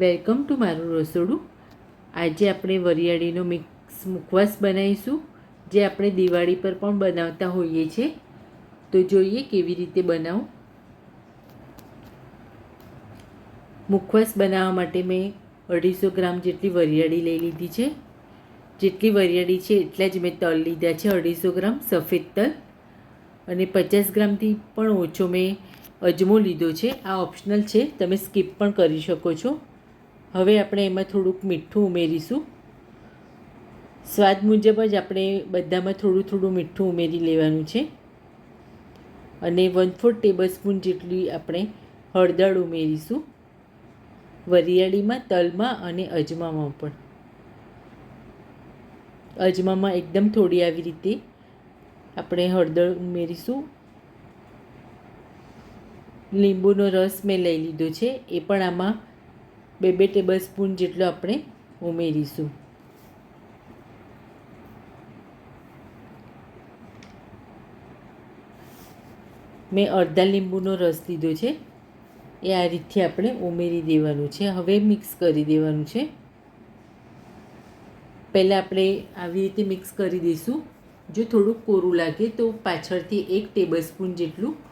Welcome to મારું રસોડું. આજે આપણે વરિયાળીનો મિક્સ મુખવાસ બનાવીશું, જે આપણે દિવાળી પર પણ બનાવતા હોઈએ છીએ તો જોઈએ કેવી રીતે બનાવું. મુખવાસ બનાવવા માટે મેં અઢીસો ગ્રામ જેટલી વરિયાળી લઈ લીધી છે. જેટલી વરિયાળી છે એટલા જ મેં તલ લીધા છે, અઢીસો ગ્રામ સફેદ તલ. અને પચાસ ગ્રામથી પણ ઓછો મેં અજમો લીધો છે. આ ઓપ્શનલ છે, તમે સ્કીપ પણ કરી શકો છો. હવે આપણે એમાં થોડુંક મીઠું ઉમેરીશું. સ્વાદ મુજબ જ આપણે બધામાં થોડું થોડું મીઠું ઉમેરી લેવાનું છે. અને વન ફોર ટેબલ સ્પૂન જેટલી આપણે હળદર ઉમેરીશું. વરિયાળીમાં, તલમાં અને અજમામાં પણ. અજમામાં એકદમ થોડી આવી રીતે આપણે હળદર ઉમેરીશું. લીંબુનો રસ મેં લઈ લીધો છે. એ પણ આમાં બે બે ટેબલ સ્પૂન જેટલો આપણે ઉમેરીશું. મેં અડધા લીંબુનો રસ લીધો છે. એ આ રીતથી આપણે ઉમેરી દેવાનું છે. હવે મિક્સ કરી દેવાનું છે. પહેલાં આપણે આવી રીતે મિક્સ કરી દઈશું. જો થોડુંક કોરું લાગે તો પાછળથી એક ટેબલ સ્પૂન જેટલું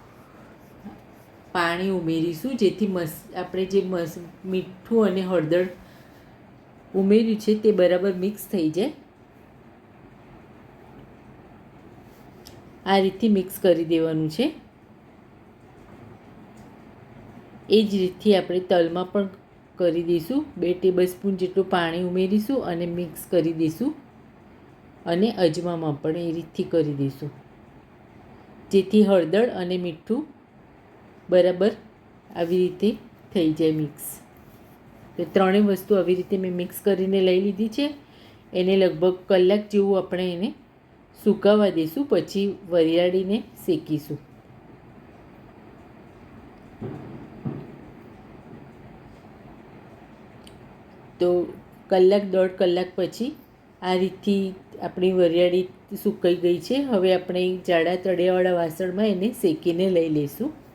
પાણી ઉમેરીશું, જેથી મસ, આપણે જે મસ, મીઠું અને હળદર ઉમેર્યું છે તે બરાબર મિક્સ થઈ જાય. આ રીતથી મિક્સ કરી દેવાનું છે. એ જ રીતથી આપણે તલમાં પણ કરી દઈશું. બે ટેબલ સ્પૂન જેટલું પાણી ઉમેરીશું અને મિક્સ કરી દઈશું. અને અજમામાં પણ એ રીતથી કરી દઈશું. જેથી હળદર અને મીઠું બરાબર આવી રીતે થઈ જાય મિક્સ. તો ત્રણેય વસ્તુ આવી રીતે મેં મિક્સ કરીને લઈ લીધી છે. એને લગભગ કલાક જેવું આપણે એને સુકાવા દઈશું પછી વરિયાળીને શેકીશું. તો કલાક, દોઢ કલાક પછી આ રીતથી આપણી વરિયાળી સુકાઈ ગઈ છે. હવે આપણે જાડા તળિયાવાળા વાસણમાં એને શેકીને લઈ લઈશું.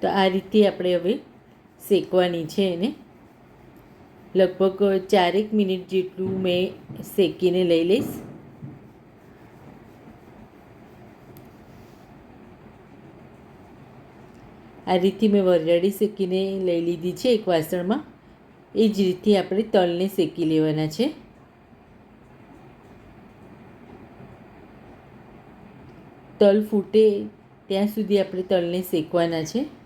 તો આ રીતે આપણે હવે શેકવાની છે એને. લગભગ ચારેક મિનિટ જેટલું મેં શેકીને લઈ લઈશ. આ રીતથી મેં વરિયાળી શેકીને લઈ લીધી છે એક વાસણમાં. એ જ રીતથી આપણે તલને શેકી લેવાના છે. તલ ફૂટે ત્યાં સુધી આપણે તલને શેકવાના છે.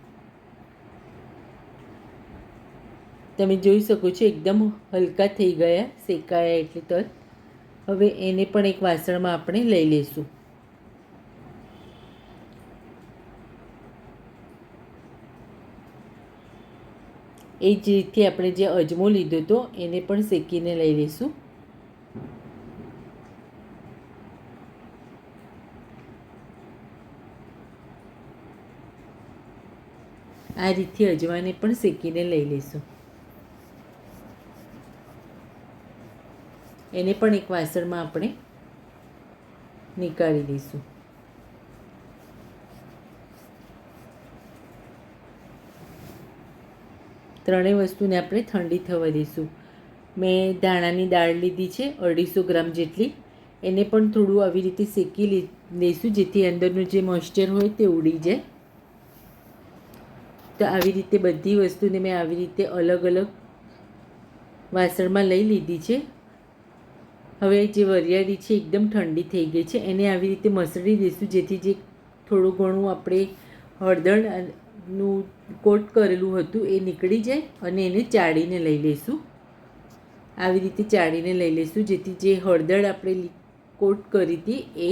તમે જોઈ શકો છો, એકદમ હલકા થઈ ગયા, શેકાયા એટલે તલ હવે એને પણ એક વાસણમાં આપણે લઈ લઈશું. એ જ રીતથી આપણે જે અજમો લીધો હતો એને પણ શેકીને લઈ લઈશું. આ રીતથી અજવાને પણ શેકીને લઈ લઈશું. એને પણ એક વાસણમાં આપણે નીકાળી દઈશું. ત્રણેય વસ્તુને આપણે ઠંડી થવા દઈશું. મેં ધાણાની દાળ લીધી છે, અઢીસો ગ્રામ જેટલી. એને પણ થોડું આવી રીતે શેકી લઈશું, જેથી અંદરનું જે મોઇશ્ચર હોય તે ઉડી જાય. તો આવી રીતે બધી વસ્તુને મેં આવી રીતે અલગ અલગ વાસણમાં લઈ લીધી છે. હવે જે વરિયાળી છે, એકદમ ઠંડી થઈ ગઈ છે. એને આવી રીતે મસળી દઈશું જેથી જે થોડું ઘણું આપણે હળદરનું કોટ કરેલું હતું, એ નીકળી જાય અને એને ચાળીને લઈ લઈશું આવી રીતે ચાળીને લઈ લઈશું જેથી જે હળદર આપણે કોટ કરી હતી, એ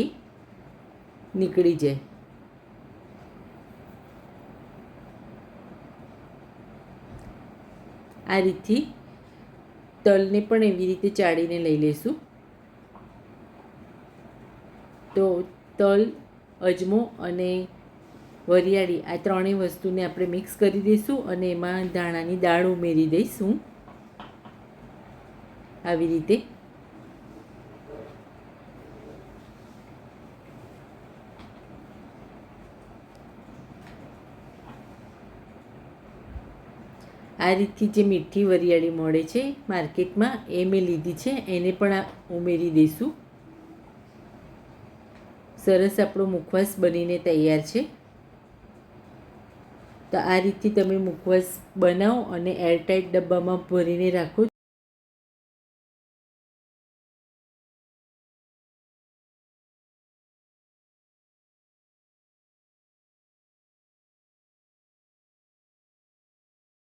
નીકળી જાય. આ રીતથી તલને પણ એવી રીતે ચાળીને લઈ લઈશું તો તલ, અજમો અને વરિયાળી આ ત્રણેય વસ્તુને આપણે મિક્સ કરી દઈશું અને એમાં ધાણાની દાળ ઉમેરી દઈશું. આવી રીતે. આ રીતથી જે મીઠી વરિયાળી મળે છે, માર્કેટમાં એ મેં લીધી છે, એને પણ ઉમેરી દઈશું. સરસ આપણો મુખવાસ બનીને તૈયાર છે. તો આ રીતથી તમે મુખવાસ બનાવો અને એરટાઈટ ડબ્બામાં ભરીને રાખો.